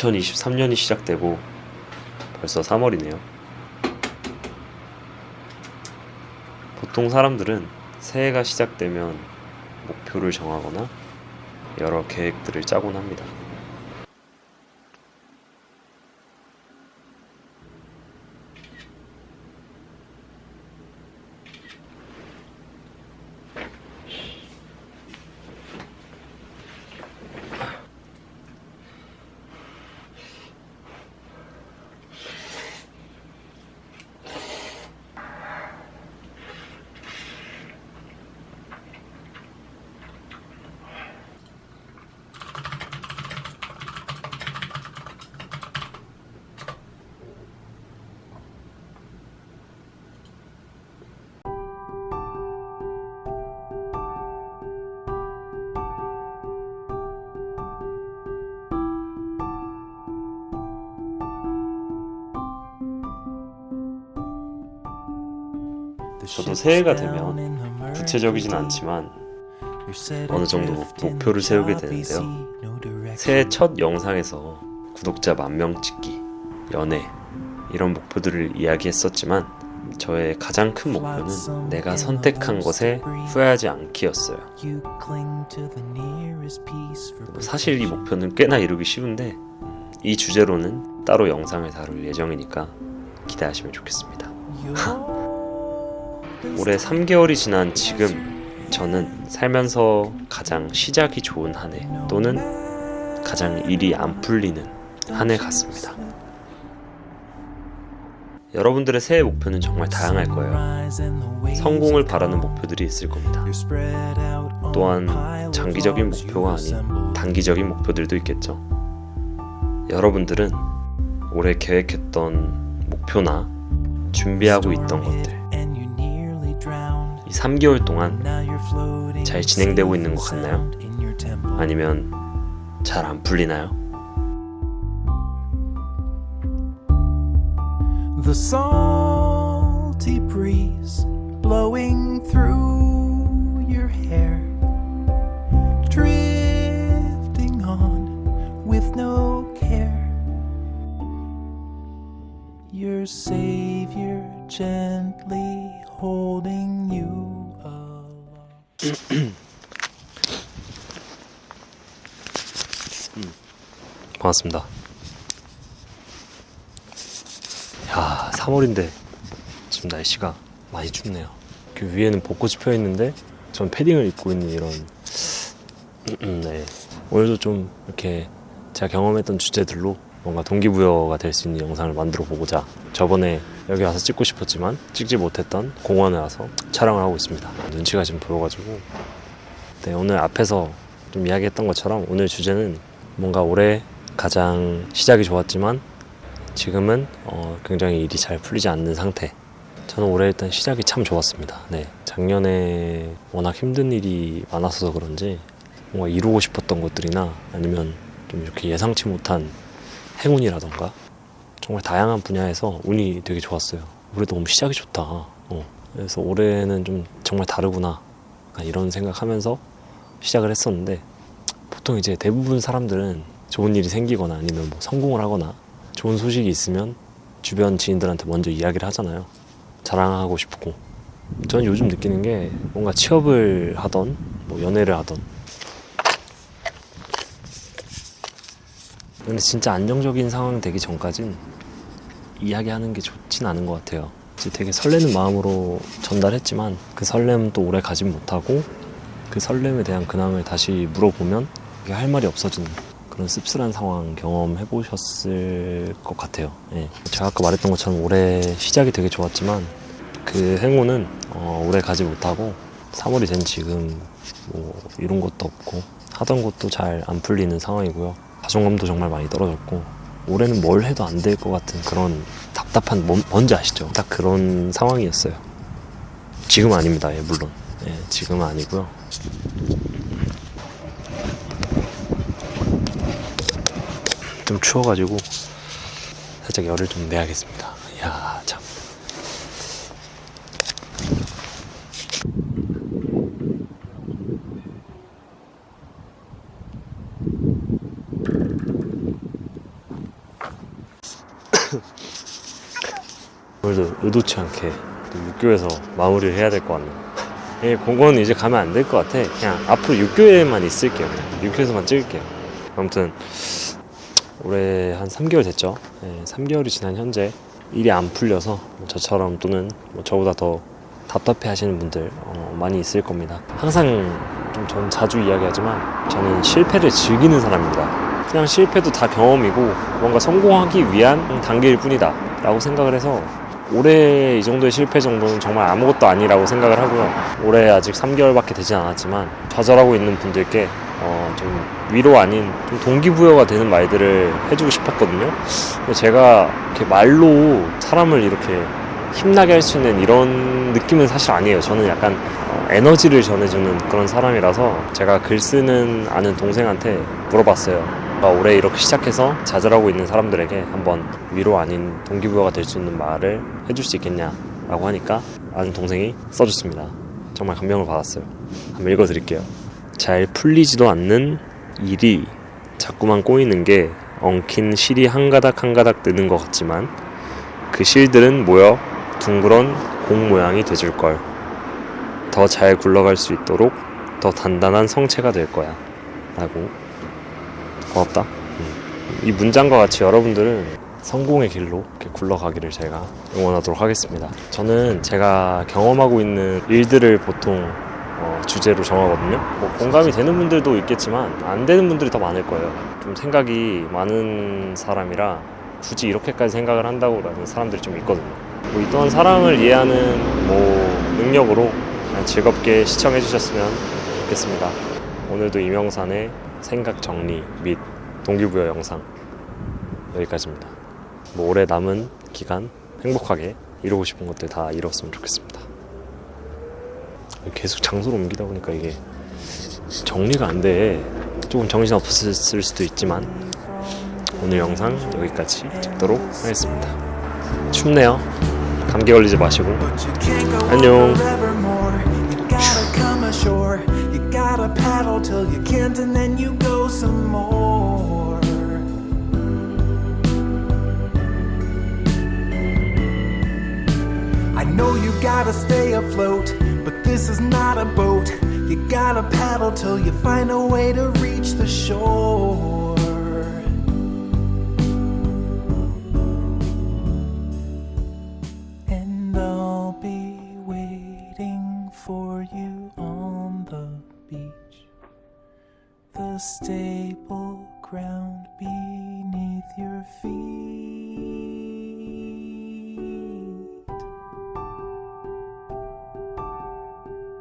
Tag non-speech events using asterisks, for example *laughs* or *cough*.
2023년이 시작되고 벌써 3월이네요. 보통 사람들은 새해가 시작되면 목표를 정하거나 여러 계획들을 짜곤 합니다. 저도 새해가 되면 구체적이진 않지만 어느 정도 목표를 세우게 되는데요. 새해 첫 영상에서 구독자 만 명 찍기, 연애 이런 목표들을 이야기했었지만 저의 가장 큰 목표는 내가 선택한 것에 후회하지 않기였어요. 사실 이 목표는 꽤나 이루기 쉬운데 이 주제로는 따로 영상을 다룰 예정이니까 기대하시면 좋겠습니다. *laughs* 올해 3개월이 지난 지금 저는 살면서 가장 시작이 좋은 한 해 또는 가장 일이 안 풀리는 한 해 같습니다. 여러분들의 새해 목표는 정말 다양할 거예요. 성공을 바라는 목표들이 있을 겁니다. 또한 장기적인 목표가 아닌 단기적인 목표들도 있겠죠. 여러분들은 올해 계획했던 목표나 준비하고 있던 것들 이 3개월 동안 잘 진행되고 있는 것 같나요? 아니면 잘 안 풀리나요? The salty breeze blowing through your hair, drifting on with no care. Your savior gently holding you along. 반갑습니다. 야, 3월인데 지금 날씨가 많이 춥네요. 그 위에는 벚꽃이 펴 있는데 전 패딩을 입고 있는 이런 음, *clears throat* 네. 오늘도 좀 이렇게 제가 경험했던 주제들로 뭔가 동기부여가 될 수 있는 영상을 만들어 보고자 저번에 여기 와서 찍고 싶었지만 찍지 못했던 공원에 와서 촬영을 하고 있습니다. 눈치가 지금 보여가지고 네, 오늘 앞에서 좀 이야기했던 것처럼 오늘 주제는 뭔가 올해 가장 시작이 좋았지만 지금은 어, 굉장히 일이 잘 풀리지 않는 상태. 저는 올해 일단 시작이 참 좋았습니다. 네, 작년에 워낙 힘든 일이 많았어서 그런지 뭔가 이루고 싶었던 것들이나 아니면 좀 이렇게 예상치 못한 행운이라던가 정말 다양한 분야에서 운이 되게 좋았어요. 올해 너무 시작이 좋다. 어, 그래서 올해는 좀 정말 다르구나. 이런 생각하면서 시작을 했었는데 보통 이제 대부분 사람들은 좋은 일이 생기거나 아니면 뭐 성공을 하거나 좋은 소식이 있으면 주변 지인들한테 먼저 이야기를 하잖아요. 자랑하고 싶고. 저는 요즘 느끼는 게 뭔가 취업을 하던 뭐 연애를 하던 근데 진짜 안정적인 상황 되기 전까진 이야기하는 게 좋진 않은 것 같아요. 되게 설레는 마음으로 전달했지만 그 설렘 또 오래 가진 못하고 그 설렘에 대한 근황을 다시 물어보면 이게 할 말이 없어지는 그런 씁쓸한 상황 경험해 보셨을 것 같아요. 예. 제가 아까 말했던 것처럼 올해 시작이 되게 좋았지만 그 행운은 어, 오래 가지 못하고 3월이 된 지금 뭐 이룬 것도 없고 하던 것도 잘 안 풀리는 상황이고요. 자존감도 정말 많이 떨어졌고 올해는 뭘 해도 안 될 것 같은 그런 답답한 뭔, 뭔지 아시죠? 딱 그런 상황이었어요. 지금 아닙니다. 예, 물론. 예, 지금은 아니고요. 좀 추워가지고 살짝 열을 좀 내야겠습니다. 이야 참. *laughs* 오늘도 의도치 않게 또 육교에서 마무리를 해야 될 것 같네요. 예, 공원은 이제 가면 안 될 것 같아. 그냥 앞으로 육교에만 있을게요. 그냥. 육교에서만 찍을게요. 아무튼 올해 한 3개월 됐죠. 예, 3개월이 지난 현재 일이 안 풀려서 뭐 저처럼 또는 뭐 저보다 더 답답해 하시는 분들 어, 많이 있을 겁니다. 항상 좀 전 자주 이야기하지만 저는 실패를 즐기는 사람입니다. 그냥 실패도 다 경험이고 뭔가 성공하기 위한 단계일 뿐이다 라고 생각을 해서 올해 이 정도의 실패 정도는 정말 아무것도 아니라고 생각을 하고요. 올해 아직 3개월밖에 되지 않았지만 좌절하고 있는 분들께 어, 좀 위로 아닌 좀 동기부여가 되는 말들을 해주고 싶었거든요. 제가 이렇게 말로 사람을 이렇게 힘나게 할 수 있는 이런 느낌은 사실 아니에요. 저는 약간 어, 에너지를 전해주는 그런 사람이라서 제가 글 쓰는 아는 동생한테 물어봤어요. 아, 올해 이렇게 시작해서 좌절하고 있는 사람들에게 한번 위로 아닌 동기부여가 될 수 있는 말을 해줄 수 있겠냐라고 하니까 아는 동생이 써줬습니다. 정말 감명을 받았어요. 한번 읽어드릴게요. 잘 풀리지도 않는 일이 자꾸만 꼬이는 게 엉킨 실이 한 가닥 한 가닥 뜨는 것 같지만 그 실들은 모여 둥그런 공 모양이 돼줄 걸. 더 잘 굴러갈 수 있도록 더 단단한 성체가 될 거야. 라고. 고맙다. 음. 이 문장과 같이 여러분들은 성공의 길로 이렇게 굴러가기를 제가 응원하도록 하겠습니다. 저는 제가 경험하고 있는 일들을 보통 어, 주제로 정하거든요. 뭐 공감이 되는 분들도 있겠지만 안 되는 분들이 더 많을 거예요. 좀 생각이 많은 사람이라 굳이 이렇게까지 생각을 한다고라는 사람들이 좀 있거든요. 뭐 이떠한 사랑을 이해하는 뭐 능력으로 즐겁게 시청해 주셨으면 좋겠습니다. 오늘도 이명산의 생각 정리 및 동기부여 영상 여기까지입니다. 뭐 올해 남은 기간 행복하게 이루고 싶은 것들 다 이뤘으면 좋겠습니다. 계속 장소를 옮기다 보니까 이게 정리가 안 돼. 조금 정신 없었을 수도 있지만 오늘 영상 여기까지 찍도록 하겠습니다. 춥네요. 감기 걸리지 마시고 안녕. Gotta paddle till you can't, and then you go some more. I know you gotta stay afloat, but this is not a boat. You gotta paddle till you find a way to reach the shore. And I'll be waiting for you on the beach, the stable ground beneath your feet.